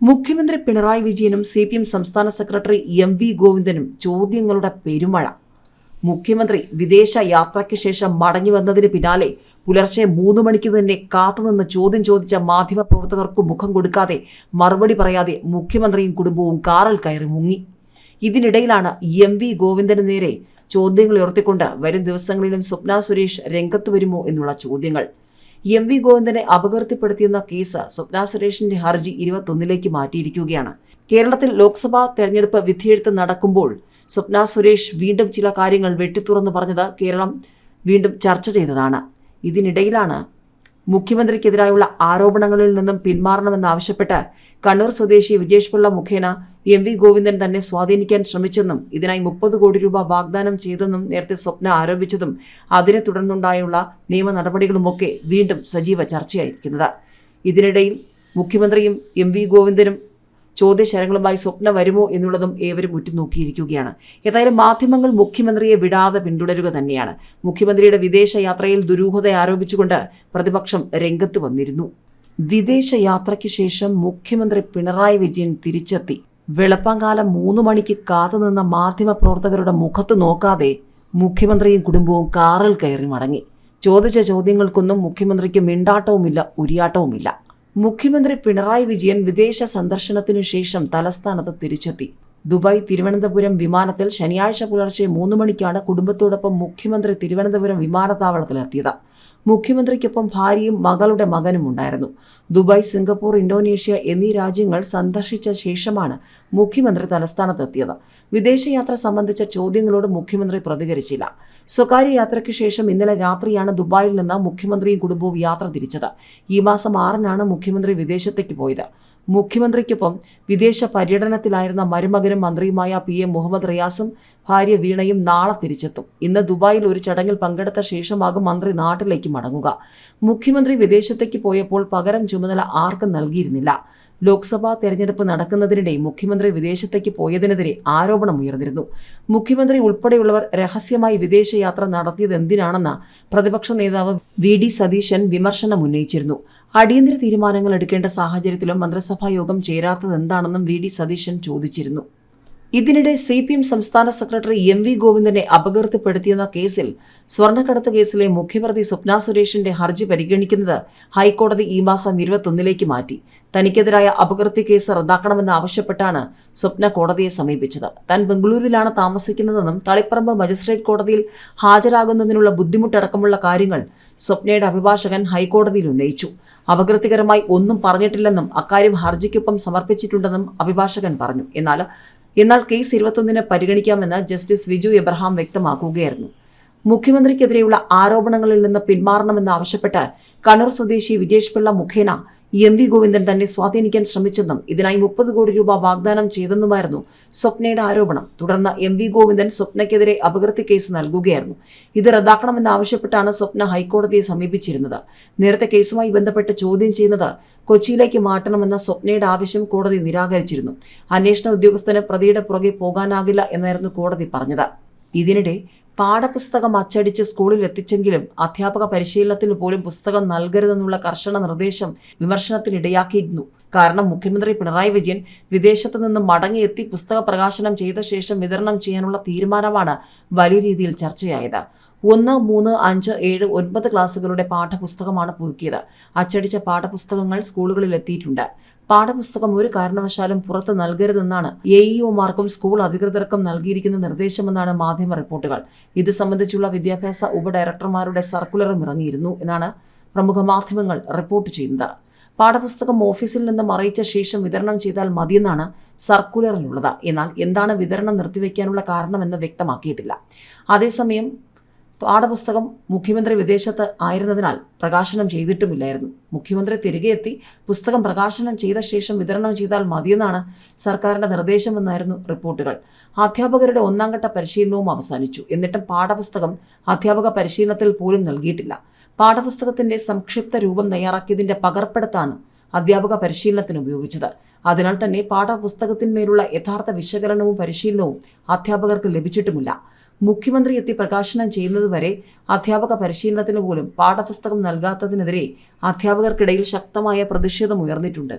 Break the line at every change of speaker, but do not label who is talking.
മുഖ്യമന്ത്രി പിണറായി വിജയനും C P M സംസ്ഥാന സെക്രട്ടറി എം വി ഗോവിന്ദനും ചോദ്യങ്ങളുടെ പെരുമഴ. മുഖ്യമന്ത്രി വിദേശ യാത്രയ്ക്ക് ശേഷം മടങ്ങി വന്നതിന് പിന്നാലെ പുലർച്ചെ മൂന്ന് മണിക്ക് തന്നെ കാത്തുനിന്ന് ചോദ്യം ചോദിച്ച മാധ്യമപ്രവർത്തകർക്ക് മുഖം കൊടുക്കാതെ മറുപടി പറയാതെ മുഖ്യമന്ത്രിയും കുടുംബവും കാറിൽ കയറി മുങ്ങി. ഇതിനിടയിലാണ് എം വി ഗോവിന്ദന് നേരെ ചോദ്യങ്ങൾ ഉയർത്തിക്കൊണ്ട് വരും ദിവസങ്ങളിലും സ്വപ്ന സുരേഷ് രംഗത്ത് വരുമോ എന്നുള്ള ചോദ്യങ്ങൾ. എം വി ഗോവിന്ദനെ അപകീർത്തിപ്പെടുത്തിയെന്ന കേസ് സ്വപ്ന സുരേഷിന്റെ ഹർജി ഇരുപത്തൊന്നിലേക്ക് മാറ്റിയിരിക്കുകയാണ്. കേരളത്തിൽ ലോക്സഭാ തെരഞ്ഞെടുപ്പ് വിധിയെഴുത്ത് നടക്കുമ്പോൾ സ്വപ്ന സുരേഷ് വീണ്ടും ചില കാര്യങ്ങൾ വെട്ടിത്തുറന്നു പറഞ്ഞത് കേരളം വീണ്ടും ചർച്ച ചെയ്തതാണ്. ഇതിനിടയിലാണ് മുഖ്യമന്ത്രിക്കെതിരായുള്ള ആരോപണങ്ങളിൽ നിന്നും പിന്മാറണമെന്നാവശ്യപ്പെട്ട് കണ്ണൂർ സ്വദേശി വിജേഷ് പിള്ള മുഖേന എം വി ഗോവിന്ദൻ തന്നെ സ്വാധീനിക്കാൻ ശ്രമിച്ചെന്നും ഇതിനായി മുപ്പത് കോടി രൂപ വാഗ്ദാനം ചെയ്തെന്നും നേരത്തെ സ്വപ്ന ആരോപിച്ചതും അതിനെ തുടർന്നുണ്ടായുള്ള നിയമ നടപടികളുമൊക്കെ വീണ്ടും സജീവ ചർച്ചയായിരിക്കുന്നത്. ഇതിനിടയിൽ മുഖ്യമന്ത്രിയും എം വി ഗോവിന്ദനും ചോദ്യശരങ്ങളുമായി സ്വപ്ന വരുമോ എന്നുള്ളതും ഏവരും ഉറ്റുനോക്കിയിരിക്കുകയാണ്. ഏതായാലും മാധ്യമങ്ങൾ മുഖ്യമന്ത്രിയെ വിടാതെ പിന്തുടരുക തന്നെയാണ്. മുഖ്യമന്ത്രിയുടെ വിദേശയാത്രയിൽ ദുരൂഹത ആരോപിച്ചുകൊണ്ട് പ്രതിപക്ഷം രംഗത്ത് വന്നിരുന്നു. വിദേശ യാത്രയ്ക്ക് ശേഷം മുഖ്യമന്ത്രി പിണറായി വിജയൻ തിരിച്ചെത്തി. വെളുപ്പാങ്കാലം മൂന്ന് മണിക്ക് കാത്തുനിന്ന മാധ്യമപ്രവർത്തകരുടെ മുഖത്ത് നോക്കാതെ മുഖ്യമന്ത്രിയും കുടുംബവും കാറിൽ കയറി മടങ്ങി. ചോദിച്ച ചോദ്യങ്ങൾക്കൊന്നും മുഖ്യമന്ത്രിക്ക് മിണ്ടാട്ടവുമില്ല ഉരിയാട്ടവുമില്ല. മുഖ്യമന്ത്രി പിണറായി വിജയൻ വിദേശ സന്ദർശനത്തിനു ശേഷം തലസ്ഥാനത്ത് തിരിച്ചെത്തി. ദുബായ് തിരുവനന്തപുരം വിമാനത്തിൽ ശനിയാഴ്ച പുലർച്ചെ മൂന്ന് മണിക്കാണ് കുടുംബത്തോടൊപ്പം മുഖ്യമന്ത്രി തിരുവനന്തപുരം വിമാനത്താവളത്തിലെത്തിയത് മുഖ്യമന്ത്രിക്കൊപ്പം ഭാര്യയും മകളുടെ മകനും ഉണ്ടായിരുന്നു. ദുബായ് സിംഗപ്പൂർ ഇന്തോനേഷ്യ എന്നീ രാജ്യങ്ങൾ സന്ദർശിച്ച ശേഷമാണ് മുഖ്യമന്ത്രി തലസ്ഥാനത്തെത്തിയത്. വിദേശയാത്ര സംബന്ധിച്ച ചോദ്യങ്ങളോട് മുഖ്യമന്ത്രി പ്രതികരിച്ചില്ല. സ്വകാര്യ യാത്രയ്ക്ക് ശേഷം ഇന്നലെ രാത്രിയാണ് ദുബായിൽ നിന്ന് മുഖ്യമന്ത്രിയും കുടുംബവും യാത്ര തിരിച്ചത്. ഈ മാസം ആറിനാണ് മുഖ്യമന്ത്രി വിദേശത്തേക്ക് പോയത്. മുഖ്യമന്ത്രിക്കൊപ്പം വിദേശ പര്യടനത്തിലായിരുന്ന മരുമകനും മന്ത്രിയുമായ പി എം മുഹമ്മദ് റിയാസും ഭാര്യ വീണയും നാളെ തിരിച്ചെത്തും. ഇന്ന് ദുബായിൽ ഒരു ചടങ്ങിൽ പങ്കെടുത്ത ശേഷമാകും മന്ത്രി നാട്ടിലേക്ക് മടങ്ങുക. മുഖ്യമന്ത്രി വിദേശത്തേക്ക് പോയപ്പോൾ പകരം ചുമതല ആർക്കും നൽകിയിരുന്നില്ല. ലോക്സഭാ തെരഞ്ഞെടുപ്പ് നടക്കുന്നതിനിടെ മുഖ്യമന്ത്രി വിദേശത്തേക്ക് പോയതിനെതിരെ ആരോപണം ഉയർന്നിരുന്നു. മുഖ്യമന്ത്രി ഉൾപ്പെടെയുള്ളവർ രഹസ്യമായി വിദേശയാത്ര നടത്തിയത് എന്തിനാണെന്ന് പ്രതിപക്ഷ നേതാവ് വി ഡി സതീശൻ വിമർശനം ഉന്നയിച്ചിരുന്നു അടിയന്തര തീരുമാനങ്ങൾ എടുക്കേണ്ട സാഹചര്യത്തിലും മന്ത്രിസഭാ യോഗം ചേരാത്തത് എന്താണെന്നും വി ഡി സതീശൻ ചോദിച്ചിരുന്നു. ഇതിനിടെ സി പി എം സംസ്ഥാന സെക്രട്ടറി എം വി ഗോവിന്ദനെ അപകീർത്തിപ്പെടുത്തിയെന്ന കേസിൽ സ്വർണക്കടത്ത് കേസിലെ മുഖ്യപ്രതി സ്വപ്ന സുരേഷിന്റെ ഹർജി പരിഗണിക്കുന്നത് ഹൈക്കോടതി ഈ മാസം ഇരുപത്തൊന്നിലേക്ക് മാറ്റി. തനിക്കെതിരായ അപകീർത്തി കേസ് റദ്ദാക്കണമെന്ന് ആവശ്യപ്പെട്ടാണ് സ്വപ്ന കോടതിയെ സമീപിച്ചത്. താൻ ബംഗളൂരുവിലാണ് താമസിക്കുന്നതെന്നും തളിപ്പറമ്പ് മജിസ്ട്രേറ്റ് കോടതിയിൽ ഹാജരാകുന്നതിനുള്ള ബുദ്ധിമുട്ടടക്കമുള്ള കാര്യങ്ങൾ സ്വപ്നയുടെ അഭിഭാഷകൻ ഹൈക്കോടതിയിൽ ഉന്നയിച്ചു. അപകീർത്തികരമായി ഒന്നും പറഞ്ഞിട്ടില്ലെന്നും അക്കാര്യം ഹർജിക്കൊപ്പം സമർപ്പിച്ചിട്ടുണ്ടെന്നും അഭിഭാഷകൻ പറഞ്ഞു. എന്നാൽ എന്നാൽ കേസ് ഇരുപത്തൊന്നിന് പരിഗണിക്കാമെന്ന് ജസ്റ്റിസ് വിജു എബ്രഹാം വ്യക്തമാക്കുകയായിരുന്നു. മുഖ്യമന്ത്രിക്കെതിരെയുള്ള ആരോപണങ്ങളിൽ നിന്ന് പിന്മാറണമെന്നാവശ്യപ്പെട്ട് കണ്ണൂർ സ്വദേശി വിജേഷ് പിള്ള മുഖേന എം വി ഗോവിന്ദൻ തന്നെ സ്വാധീനിക്കാൻ ശ്രമിച്ചെന്നും ഇതിനായി മുപ്പത് കോടി രൂപ വാഗ്ദാനം ചെയ്തെന്നുമായിരുന്നു സ്വപ്നയുടെ ആരോപണം. തുടർന്ന് എം വി ഗോവിന്ദൻ സ്വപ്നയ്ക്കെതിരെ അപകീർത്തി കേസ് നൽകുകയായിരുന്നു. ഇത് റദ്ദാക്കണമെന്നാവശ്യപ്പെട്ടാണ് സ്വപ്ന ഹൈക്കോടതിയെ സമീപിച്ചിരുന്നത്. നേരത്തെ കേസുമായി ബന്ധപ്പെട്ട് ചോദ്യം ചെയ്യുന്നത് കൊച്ചിയിലേക്ക് മാറ്റണമെന്ന സ്വപ്നയുടെ ആവശ്യം കോടതി നിരാകരിച്ചിരുന്നു. അന്വേഷണ ഉദ്യോഗസ്ഥന് പ്രതിയുടെ പുറകെ പോകാനാകില്ല എന്നായിരുന്നു കോടതി പറഞ്ഞത്. ഇതിനിടെ പാഠപുസ്തകം അച്ചടിച്ച് സ്കൂളിൽ എത്തിച്ചെങ്കിലും അധ്യാപക പരിശീലനത്തിന് പോലും പുസ്തകം നൽകരുതെന്നുള്ള കർശന നിർദ്ദേശം വിമർശനത്തിനിടയാക്കിയിരുന്നു കാരണം മുഖ്യമന്ത്രി പിണറായി വിജയൻ വിദേശത്ത് നിന്ന് മടങ്ങിയെത്തി പുസ്തക പ്രകാശനം ചെയ്ത ശേഷം വിതരണം ചെയ്യാനുള്ള തീരുമാനമാണ് വലിയ രീതിയിൽ ചർച്ചയായത്. ഒന്ന് മൂന്ന് അഞ്ച് ഏഴ് ഒൻപത് ക്ലാസ്സുകളുടെ പാഠപുസ്തകമാണ് പുതുക്കിയത്. അച്ചടിച്ച പാഠപുസ്തകങ്ങൾ സ്കൂളുകളിൽ എത്തിയിട്ടുണ്ട്. പാഠപുസ്തകം ഒരു കാരണവശാലും പുറത്ത് നൽകരുതെന്നാണ് എ ഇഒമാർക്കും സ്കൂൾ അധികൃതർക്കും നൽകിയിരിക്കുന്ന നിർദ്ദേശമെന്നാണ് മാധ്യമ റിപ്പോർട്ടുകൾ. ഇത് സംബന്ധിച്ചുള്ള വിദ്യാഭ്യാസ ഉപഡയറക്ടർമാരുടെ സർക്കുലറും ഇറങ്ങിയിരുന്നു എന്നാണ് പ്രമുഖ മാധ്യമങ്ങൾ റിപ്പോർട്ട് ചെയ്യുന്നത്. പാഠപുസ്തകം ഓഫീസിൽ നിന്നും അറിയിച്ച ശേഷം വിതരണം ചെയ്താൽ മതിയെന്നാണ് സർക്കുലറിലുള്ളത്. എന്നാൽ എന്താണ് വിതരണം നിർത്തിവെക്കാനുള്ള കാരണമെന്ന് വ്യക്തമാക്കിയിട്ടില്ല. അതേസമയം പാഠപുസ്തകം മുഖ്യമന്ത്രി വിദേശത്ത് ആയിരുന്നതിനാൽ പ്രകാശനം ചെയ്തിട്ടുമില്ലായിരുന്നു. മുഖ്യമന്ത്രി തിരികെ എത്തി പുസ്തകം പ്രകാശനം ചെയ്ത ശേഷം വിതരണം ചെയ്താൽ മതിയെന്നാണ് സർക്കാരിന്റെ നിർദ്ദേശമെന്നായിരുന്നു റിപ്പോർട്ടുകൾ. അധ്യാപകരുടെ ഒന്നാം ഘട്ട പരിശീലനവും അവസാനിച്ചു. എന്നിട്ടും പാഠപുസ്തകം അധ്യാപക പരിശീലനത്തിൽ പോലും നൽകിയിട്ടില്ല. പാഠപുസ്തകത്തിന്റെ സംക്ഷിപ്ത രൂപം തയ്യാറാക്കിയതിന്റെ പകർപ്പെടുത്താണ് അധ്യാപക പരിശീലനത്തിന് ഉപയോഗിച്ചത്. അതിനാൽ തന്നെ പാഠപുസ്തകത്തിന്മേലുള്ള യഥാർത്ഥ വിശകലനവും പരിശീലനവും അധ്യാപകർക്ക് ലഭിച്ചിട്ടുമില്ല. മുഖ്യമന്ത്രി എത്തി പ്രകാശനം ചെയ്യുന്നതുവരെ അധ്യാപക പരിശീലനത്തിന് പോലും പാഠപുസ്തകം നൽകാത്തതിനെതിരെ അധ്യാപകർക്കിടയിൽ ശക്തമായ പ്രതിഷേധം ഉയർന്നിട്ടുണ്ട്.